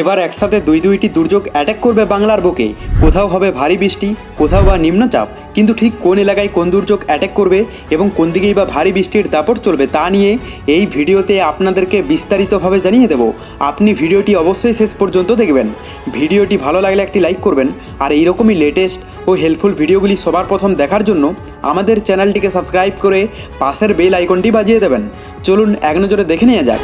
এবার একসাথে দুই দুইটি দুর্যোগ অ্যাটাক করবে বাংলার বুকে। কোথাও হবে ভারী বৃষ্টি, কোথাও বা নিম্নচাপ, কিন্তু ঠিক কোন এলাকায় কোন দুর্যোগ অ্যাটাক করবে এবং কোন দিকেই বা ভারী বৃষ্টির দাপট চলবে তা নিয়ে এই ভিডিওতে আপনাদেরকে বিস্তারিতভাবে জানিয়ে দেব। আপনি ভিডিওটি অবশ্যই শেষ পর্যন্ত দেখবেন। ভিডিওটি ভালো লাগলে একটি লাইক করবেন। আর এইরকমই লেটেস্ট ও হেল্পফুল ভিডিওগুলি সবার প্রথম দেখার জন্য আমাদের চ্যানেলটিকে সাবস্ক্রাইব করে পাশের বেল আইকনটি বাজিয়ে দেবেন। চলুন এক নজরে দেখে নেওয়া যাক।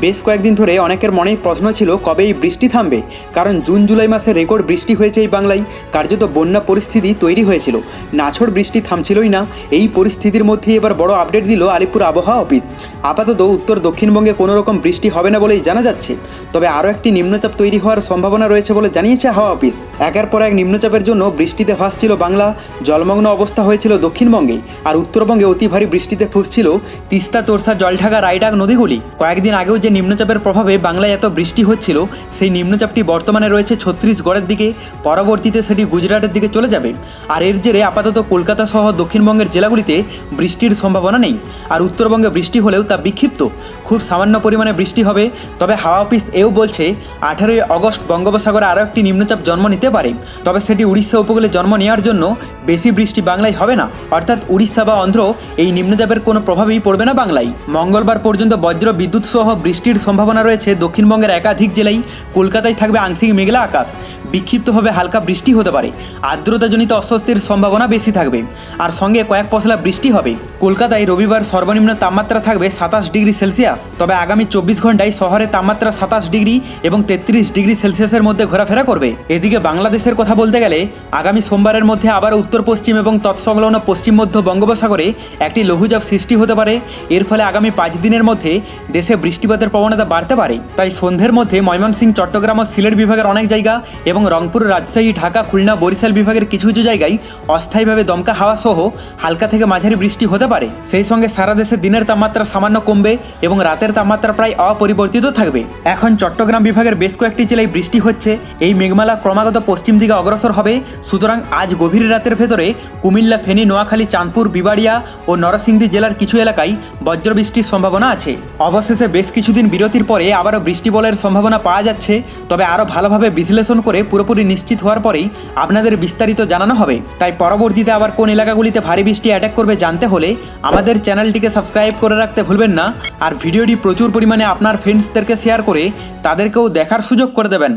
বেশ কয়েকদিন ধরে অনেকের মনেই প্রশ্ন ছিল কবে এই বৃষ্টি থামবে। কারণ জুন, জুলাই মাসে রেকর্ড বৃষ্টি হয়েছে এই বাংলায়। কার্যত বন্যা পরিস্থিতি তৈরি হয়েছিল। নাছড় বৃষ্টি থামছিলই না। এই পরিস্থিতির মধ্যেই এবার বড় আপডেট দিল আলিপুর আবহাওয়া অফিস। আপাতত উত্তর, দক্ষিণবঙ্গে কোনো রকম বৃষ্টি হবে না বলেই জানা যাচ্ছে। তবে আরও একটি নিম্নচাপ তৈরি হওয়ার সম্ভাবনা রয়েছে বলে জানিয়েছে হাওয়া অফিস। একের পর এক নিম্নচাপের জন্য বৃষ্টিতে ভাসছিল বাংলা। জলমগ্ন অবস্থা হয়েছিল দক্ষিণবঙ্গে। আর উত্তরবঙ্গে অতি ভারী বৃষ্টিতে ফুসছিল তিস্তা, তোরসা, জলঢাকা রায়ডাক নদীগুলি। কয়েকদিন আগেও যে নিম্নচাপের প্রভাবে বাংলায় এত বৃষ্টি হচ্ছিল, সেই নিম্নচাপটি বর্তমানে রয়েছে ছত্তিশগড়ের দিকে, পরবর্তীতে সেটি গুজরাটের দিকে চলে যাবে। আর এর জেরে আপাতত কলকাতা সহ দক্ষিণবঙ্গের জেলাগুলিতে বৃষ্টির সম্ভাবনা নেই। আর উত্তরবঙ্গে বৃষ্টি হলেও তা বিক্ষিপ্ত। খুব সামান্য পরিমাণে বৃষ্টি হবে, তবে হাওয়া অফিস এও বলছে, আঠারোই অগস্ট বঙ্গোপসাগরে আরও একটি নিম্নচাপ জন্ম নিতে পারে। তবে সেটি উড়িষ্যা উপকূলে জন্ম নেওয়ার জন্য বেশি বৃষ্টি বাংলায় হবে না। অর্থাৎ উড়িষ্যা বা অন্ধ্র এই নিম্নচাপের কোনো প্রভাবই পড়বে না বাংলায়। মঙ্গলবার পর্যন্ত বজ্র বিদ্যুৎ সহ বৃষ্টির সম্ভাবনা রয়েছে। দক্ষিণবঙ্গের একাধিক জেলায় কলকাতায় থাকবে আংশিক মেঘলা আকাশ। বিক্ষিপ্তভাবে হালকা বৃষ্টি হতে পারে। আর্দ্রতাজনিত অস্বস্তির সম্ভাবনা বেশি থাকবে। আর সঙ্গে কয়েক পশলা বৃষ্টি হবে। কলকাতায় রবিবার সর্বনিম্ন তাপমাত্রা থাকবে সাতাশ ডিগ্রি সেলসিয়াস। তবে আগামী চব্বিশ ঘন্টায় শহরে তাপমাত্রা সাতাশ ডিগ্রি এবং তেত্রিশ ডিগ্রি সেলসিয়াসের মধ্যে ঘোরাফেরা করবে। এদিকে বাংলাদেশের কথা বলতে গেলে, আগামী সোমবারের মধ্যে আবার উত্তর পশ্চিম এবং তৎসংলগ্ন পশ্চিম মধ্য বঙ্গোপসাগরে একটি লঘুচাপ সৃষ্টি হতে পারে। এর ফলে আগামী পাঁচ দিনের মধ্যে দেশে বৃষ্টিপাতের প্রবণতা বাড়তে পারে। তাই সন্ধ্যের মধ্যে ময়মনসিংহ, চট্টগ্রাম ও সিলেট বিভাগের অনেক জায়গা এবং রংপুর, রাজশাহী, ঢাকা, খুলনা, বরিশাল বিভাগের কিছু কিছু জায়গায় অস্থায়ীভাবে দমকা হাওয়া সহ হালকা থেকে মাঝারি বৃষ্টি হতে পারে। সেই সঙ্গে সারা দেশে দিনের তাপমাত্রা সামান্য কমবে এবং রাতের তাপমাত্রা প্রায় অপরিবর্তিত থাকবে। এখন চট্টগ্রাম বিভাগের বেশ কয়েকটি জেলায় বৃষ্টি হচ্ছে। এই মেঘমালা ক্রমাগত পশ্চিম দিকে অগ্রসর হবে। সুতরাং আজ গভীর রাতের ভেতরে কুমিল্লা, ফেনী, নোয়াখালী, চাঁদপুর, বিবাড়িয়া ও নরসিংদী জেলার কিছু এলাকায় বজ্রবৃষ্টির সম্ভাবনা আছে। অবশেষে বেশ কিছুদিন বিরতির পরে আবারও বৃষ্টি বলের সম্ভাবনা পাওয়া যাচ্ছে। তবে আরও ভালোভাবে বিশ্লেষণ করে পুরোপুরি নিশ্চিত হওয়ার পরেই আপনাদের বিস্তারিত জানানো হবে। তাই পরবর্তীতে আবার কোন এলাকাগুলিতে ভারী বৃষ্টি অ্যাটাক করবে জানতে হলে আমাদের চ্যানেলটিকে সাবস্ক্রাইব করে রাখতে ভুলবেন না আর ভিডিওটি প্রচুর পরিমাণে আপনার ফ্রেন্ডসদেরকে শেয়ার করে তাদেরকেও দেখার সুযোগ করে দেবেন।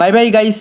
Bye bye guys